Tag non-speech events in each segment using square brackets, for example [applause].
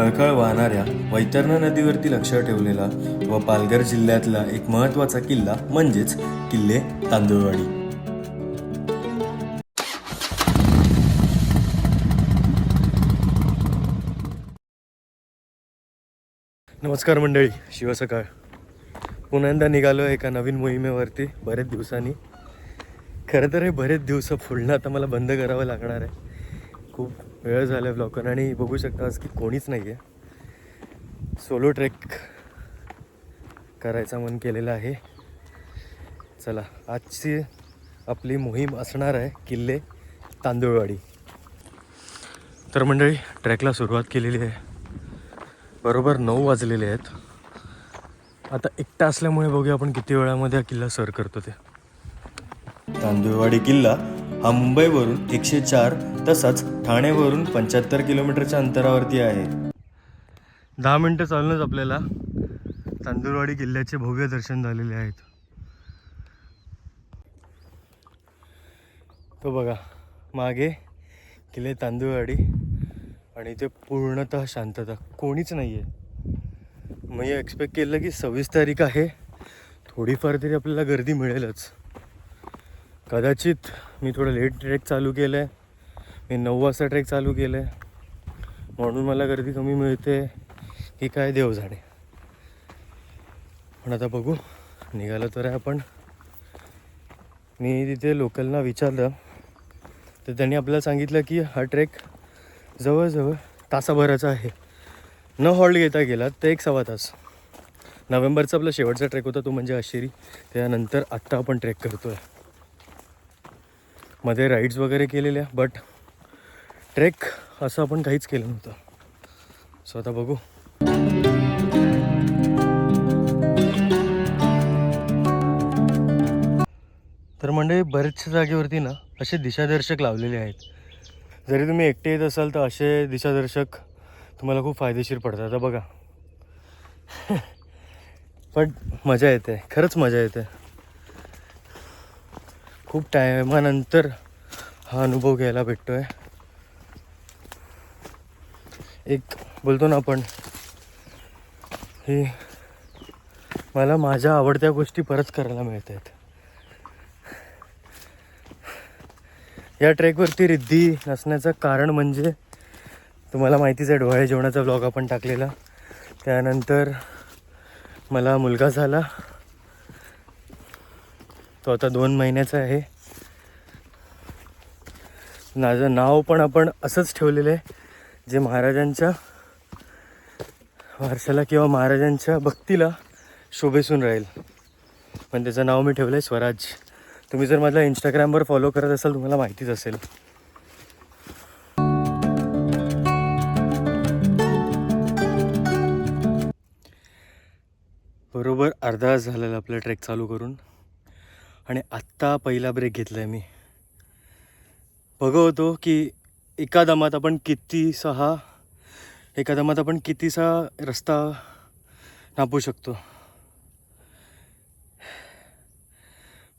खळखळ वाहणाऱ्या वैतरणा नदीवरती लक्ष ठेवलेला व पालघर जिल्ह्यातला एक महत्त्वाचा किल्ला म्हणजेच किल्ले तांदूळवाडी. नमस्कार मंडळी शिवसकाळ पुन्हा एकदा निघालो एका नवीन मोहिमेवरती. बरेच दिवसांनी. खरं तर हे बरेच दिवस फुलणं आता मला बंद करावं लागणार आहे. खूप वेळ झाला आहे ब्लॉकर आणि बघू शकता आज की कोणीच नाही आहे सोलो ट्रेक करायचा मन केलेला आहे. चला आजची आपली मोहीम असणार आहे किल्ले तांदूळवाडी. तर मंडळी ट्रॅकला सुरुवात केलेली आहे. बरोबर नऊ वाजलेले आहेत. आता एकटा असल्यामुळे बघूया आपण किती वेळामध्ये हा किल्ला सर करतो ते. तांदूळवाडी किल्ला हा मुंबईवरून एकशे चार तसंच ठाणेवरून पंच्याहत्तर किलोमीटरच्या अंतरावरती आहे. दहा मिनटं चालूनच आपल्याला तांदूळवाडी किल्ल्याचे भव्य दर्शन झालेले आहेत. तो बघा मागे किल्ले तांदूळवाडी आणि ते पूर्णतः शांतता. कोणीच नाही आहे मी एक्सपेक्ट केलं की सव्वीस तारीख आहे. थोडीफार तरी आपल्याला गर्दी मिळेलच. कदाचित मी थोडं लेट ट्रेक चालू केलं आहे मी नऊ वाजता ट्रेक चालू केलं आहे म्हणून मला गर्दी कमी मिळते. की काय देव झाडे पण आता बघू. निघालं तर आहे आपण. मी तिथे लोकलना विचारलं. तर त्यांनी आपल्याला सांगितलं की हा ट्रेक जवळजवळ तासाभराचा आहे. न हॉल्ट घेता गेला तर एक सव्वा तास. नोव्हेंबरचा आपला शेवटचा ट्रेक होता तो म्हणजे आशिरी त्यानंतर आत्ता आपण ट्रेक करतो आहे मध्ये राईड्स वगैरे केलेल्या बट ट्रेक असं आपण काहीच केलं नव्हतं. सो आता बघू. तर म्हणजे बरेचशा जागेवरती ना असे दिशादर्शक लावलेले आहेत. जरी तुम्ही एकटे येत असाल तर असे दिशादर्शक तुम्हाला खूप फायदेशीर पडतात. आता बघा. [laughs] पण मजा येते. खरंच मजा येते. खूप टायमानंतर हा अनुभव घ्यायला भेटतो आहे एक बोलतो ना आपण ही मला माझ्या आवडत्या गोष्टी परत करायला मिळत आहेत या ट्रेकवरती रिद्धी नसण्याचं कारण म्हणजे तुम्हाला माहितीच आहे डोहाळे जेवणाचा ब्लॉग आपण टाकलेला. त्यानंतर मला मुलगा झाला. तो आता दोन महिन्याचा आहे. माझं नाव पण आपण असंच ठेवलेलं आहे. जे महाराजांच्या वारशाला किंवा महाराजांच्या भक्तीला शोभेसून राहील. पण त्याचं नाव मी ठेवलं आहे स्वराज. तुम्ही जर माझ्या इंस्टाग्रामवर फॉलो करत असाल तुम्हाला माहितीच असेल. बरोबर अर्धा झालेला आपला ट्रेक चालू करून. आणि आत्ता पहिला ब्रेक घेतला आहे मी बघवतो की एका दमात आपण किती सहा एका दमात आपण कितीसा रस्ता नापू शकतो.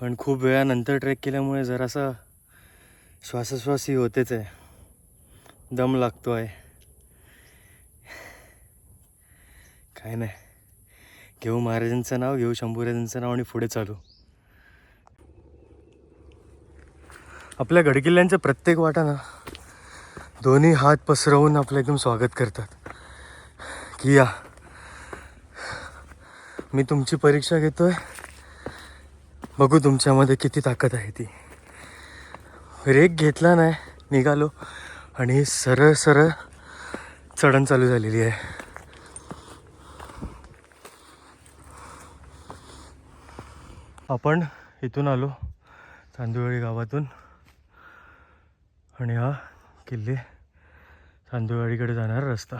पण खूप वेळानंतर ट्रेक केल्यामुळे जरासा श्वासोश्वासही होतेच आहे. दम लागतो आहे. काय नाही. घेऊ महाराजांचं नाव घेऊ शंभूराजांचं नाव आणि पुढे चालू. आपल्या गडकिल्ल्यांच्या प्रत्येक वाटा ना दोन्ही हात पसरवून आपलं एकदम स्वागत करतात. की या. मी तुमची परीक्षा घेतोय. बघू तुमच्यामध्ये किती ताकद आहे ती. रेक घेतला नाही निघालो. आणि सरळ सरळ चढण चालू झालेली आहे. आपण इथून आलो तांदूळवाडी गावातून. आणि हा किल्ले. तांदूळवाडीकडे जाणारा रस्ता.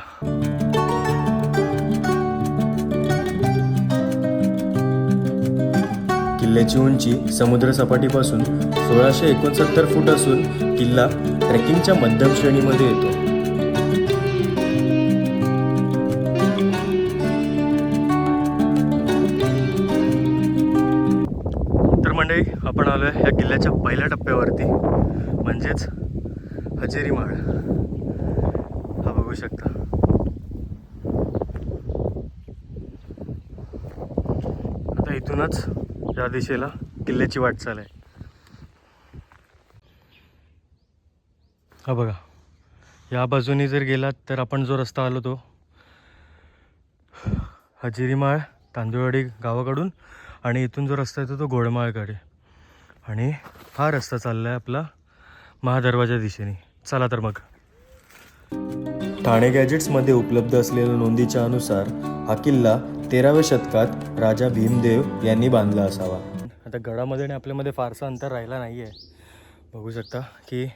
किल्ल्याची उंची समुद्र सपाटीपासून सोळाशे एकोणसत्तर फूट असून किल्ला ट्रेकिंगच्या मध्यम श्रेणीमध्ये येतो. तर मंडळी आपण आलो आहे या किल्ल्याच्या पहिल्या टप्प्यावरती. म्हणजेच कचेरी माळ. हा बघू शकता. आता इथूनच या दिशेला किल्ल्याची वाटचाल आहे. हा बघा. या बाजूने जर गेलात तर आपण जो रस्ता आलो तो हजेरीमाळ तांदूळवाडी गावाकडून आणि इथून जो रस्ता येतो तो घोडमाळकडे. आणि हा रस्ता चालला आहे आपला महादरवाजा दिशेने. चला तर मग. ठाणे गॅजेट्समध्ये उपलब्ध असलेल्या नोंदीच्या अनुसार हा किल्ला तेराव्या शतकात राजा भीमदेव यांनी बांधला असावा. आता गडामध्ये आणि आपल्यामध्ये फारसा अंतर राहिला नाही आहे बघू शकता की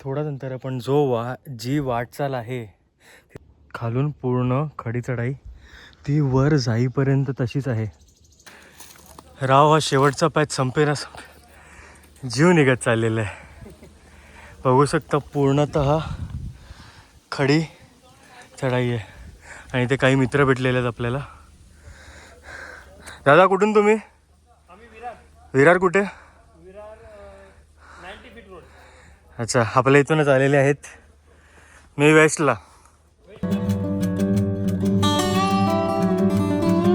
थोडाच अंतर आहे पण जो वा जी वाटचाल आहे खालून पूर्ण खडी चढाई ती वर जाईपर्यंत तशीच आहे. राव हा शेवटचा पॅच संपेना संपे जीव निघत चाललेला आहे. बघू शकता पूर्णत खडी चढाई आहे. आणि ते काही मित्र भेटलेले आहेत आपल्याला. दादा कुठून तुम्ही? विरार. कुठे? अच्छा आपल्या इथूनच आलेले आहेत. मी वेस्टला.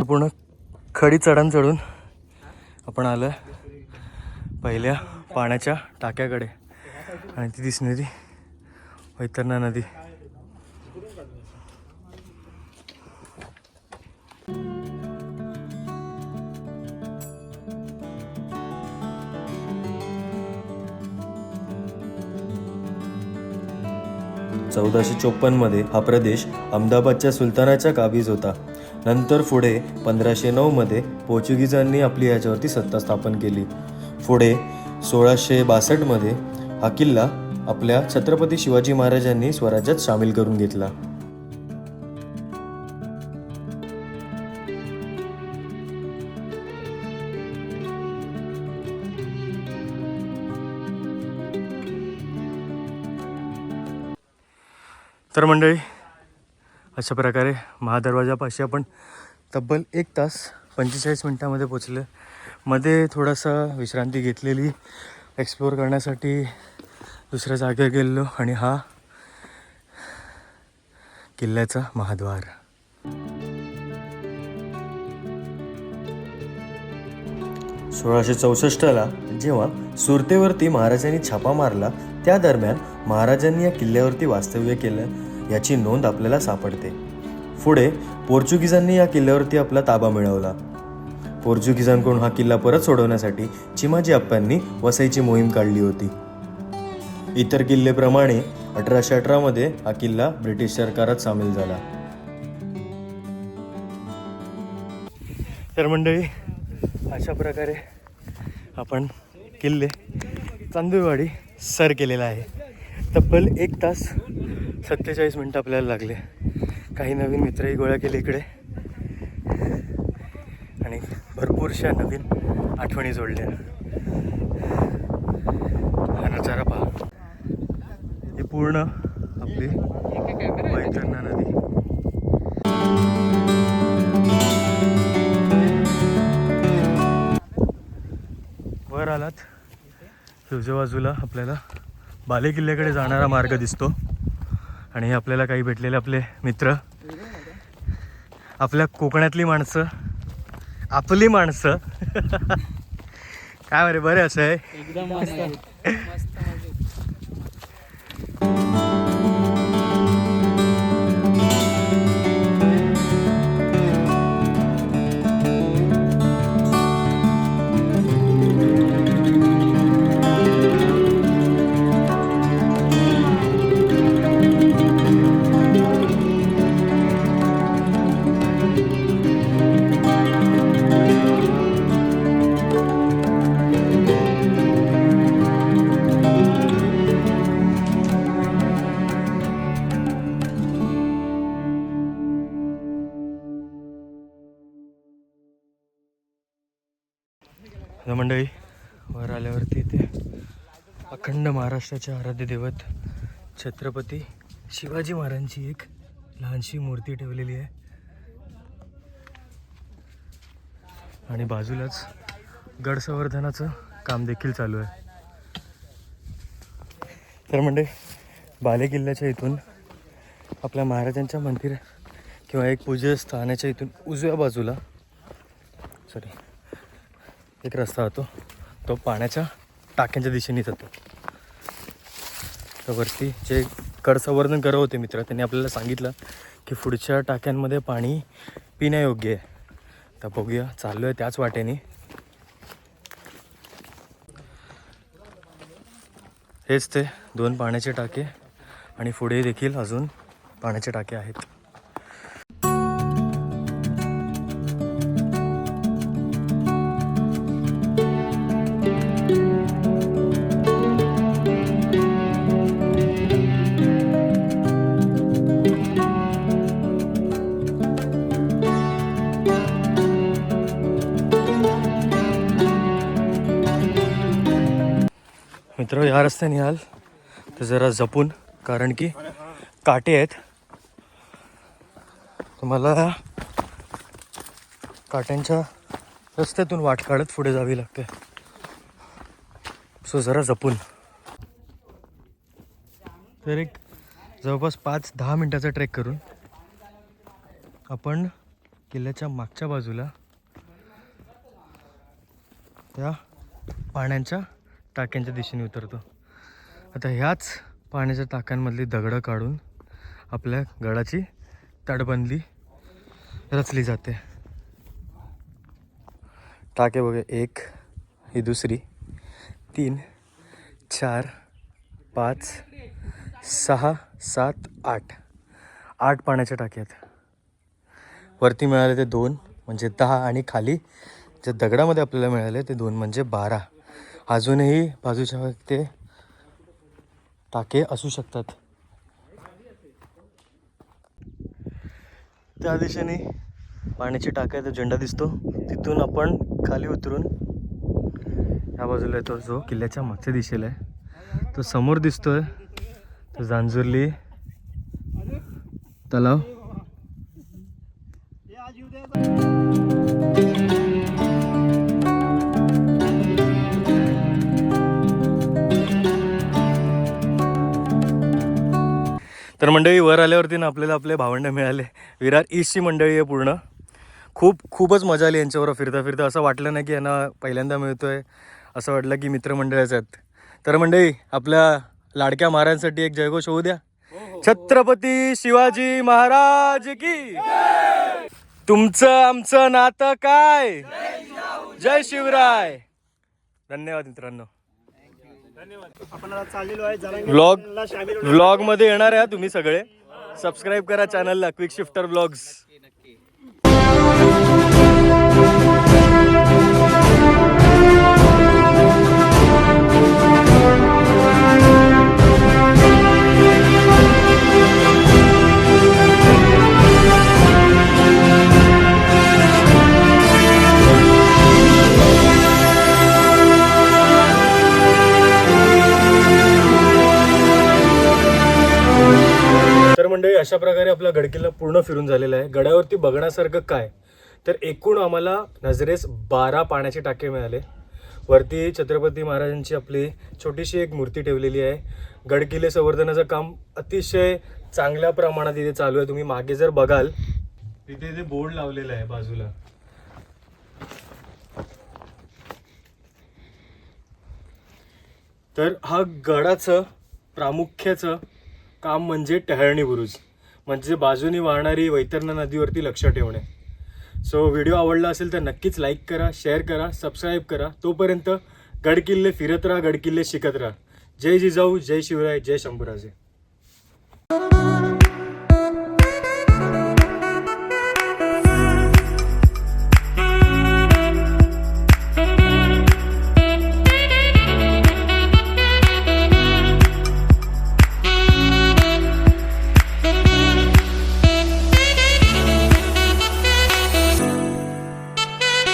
पूर्ण खडी चढण चढून आपण आलं पहिल्या पाण्याच्या टाक्याकडे. आणि ती दिसणारी वैतरणा नदी. चौदाशे चोपन्नमध्ये हा प्रदेश अहमदाबादच्या सुलतानाच्या काबीज होता. नंतर पुढे पंधराशे नऊमध्ये पोर्चुगीजांनी आपली याच्यावरती सत्ता स्थापन केली. पुढे सोळाशे बासष्टमध्ये हा किल्ला आपल्या छत्रपती शिवाजी महाराजांनी स्वराज्यात सामील करून घेतला. तर मंडळी अशा प्रकारे महादरवाजापाशी आपण तब्बल एक तास पंचेचाळीस मिनटामध्ये पोचलं मध्ये थोडासा विश्रांती घेतलेली. एक्सप्लोअर करण्यासाठी दुसऱ्या जागेवर गेलेलो आणि हा किल्ल्याचा महाद्वार. सोळाशे चौसष्टला जेव्हा सुरतेवरती महाराजांनी छापा मारला त्या दरम्यान महाराजांनी या किल्ल्यावरती वास्तव्य केलं याची नोंद आपल्याला सापडते. पुढे पोर्चुगीजांनी या किल्ल्यावरती आपला ताबा मिळवला. पोर्चुगीजांकडून हा किल्ला परत सोडवण्यासाठी चिमाजी अप्पांनी वसईची मोहीम काढली होती. इतर किल्लेप्रमाणे अठराशे अठरामध्ये हा किल्ला ब्रिटिश सरकारात सामील झाला. तर मंडळी अशा प्रकारे आपण किल्ले चांदूरवाडी सर केलेला आहे. तब्बल एक तास सत्तेचाळीस मिनटं आपल्याला लागले. काही नवीन मित्रही गोळा केले इकडे आणि भरपूरशा नवीन आठवणी जोडल्या. हा नजारा पहा. हे पूर्ण आपली वैतरणा नदी. वर आलात. उजव्या बाजूला आपल्याला बाले किल्ल्याकडे जाणारा मार्ग दिसतो. आणि हे आपल्याला काही भेटलेले आपले मित्र. आपल्या कोकणातली माणसं आपली माणसं. काय बरे बरे असं? आहे एकदम मस्त. मंडळी वर आल्यावरती इथे अखंड महाराष्ट्राचे आराध्य दैवत छत्रपती शिवाजी महाराजांची एक लहानशी मूर्ती ठेवलेली आहे. आणि बाजूलाच गडसंवर्धनाचं काम देखील चालू आहे. तर म्हणजे बाले किल्ल्याच्या इथून आपल्या महाराजांच्या मंदिर किंवा एक पूजा स्थानाच्या इथून उजव्या बाजूला सॉरी एक रस्ता होतो तो पाण्याच्या टाक्यांच्या दिशेने जातो. तर वरती जे कडसंवर्धन करत होते मित्र त्यांनी आपल्याला सांगितलं की पुढच्या टाक्यांमध्ये पाणी पिण्यायोग्य आहे. तर बघूया चाललो आहे त्याच वाटेने. हेच ते दोन पाण्याचे टाके आणि पुढे देखील अजून पाण्याचे टाके आहेत. मित्र या रस्त्याने याल. तर जरा जपून कारण की काटे आहेत. तुम्हाला काट्यांच्या रस्त्यातून वाट काढत पुढे जावी लागते. सो जरा जपून. तर एक जवळपास पाच दहा मिनटाचा ट्रेक करून आपण किल्ल्याच्या मागच्या बाजूला त्या पाण्याच्या टाक्यांच्या दिशेने उतरतो. आता ह्याच पाण्याच्या टाक्यांमधली दगडं काढून आपल्या गडाची तटबंदी रचली जाते. टाके बघा एक ही दुसरी. तीन चार पाच सहा सात आठ. आठ पाण्याच्या टाक्यात आहेत. वरती मिळाले ते दोन म्हणजे दहा आणि खाली. जे दगडामध्ये आपल्याला मिळाले ते दोन म्हणजे बारा. अजूनही बाजूच्या ते टाके असू शकतात. त्या दिशेने पाण्याची टाका तो झेंडा दिसतो. तिथून आपण खाली उतरून ह्या बाजूला येतो. जो किल्ल्याच्या मागच्या दिशेला आहे. तो समोर दिसतोय. तो जांजुर्ली तलाव. तर मंडळी वर आल्यावरती ना आपल्याला आपले भावंड मिळाले. विरार ईस्टची मंडळी आहे पूर्ण. खूप खूपच मजा आली यांच्यावर फिरता फिरता. असं वाटलं नाही की यांना पहिल्यांदा मिळतोय. असं वाटलं की मित्रमंडळीच आहेत. तर मंडळी आपल्या लाडक्या महाराजांसाठी एक जयघोष होऊ द्या. छत्रपती शिवाजी महाराज की तुमचं आमचं नातं काय? जय शिवराय! धन्यवाद मित्रांनो आपण आता चाललेलो आहे जरांगे व्लॉग व्लॉगमध्ये येणार आहे हा तुम्ही सगळे. सबस्क्राईब करा चॅनलला क्विक शिफ्टर व्लॉग्स अशा प्रकारे आपला गडकिल्ला पूर्ण फिरून झालेला आहे. गडावरती बघण्यासारखं काय? तर एकूण आम्हाला नजरेस बारा पाण्याचे टाके मिळाले. वरती छत्रपती महाराजांची आपली छोटीशी एक मूर्ती ठेवलेली आहे. गडकिल्ले संवर्धनाचं काम अतिशय चांगल्या प्रमाणात इथे चालू आहे. तुम्ही मागे जर बघाल तिथे जे बोर्ड लावलेलं आहे बाजूला. तर हा गडाचं प्रामुख्याचं काम म्हणजे टहळणी बुरुज. म्हणजे बाजूनी वाहणारी वैतरणा नदीवरती लक्ष ठेवणे. सो व्हिडिओ आवडला असेल तर नक्कीच लाईक करा शेअर करा सबस्क्राईब करा. तोपर्यंत गडकिल्ले फिरत राहा गडकिल्ले शिकत राहा. जय जिजाऊ जय शिवराय जय शंभूराजे.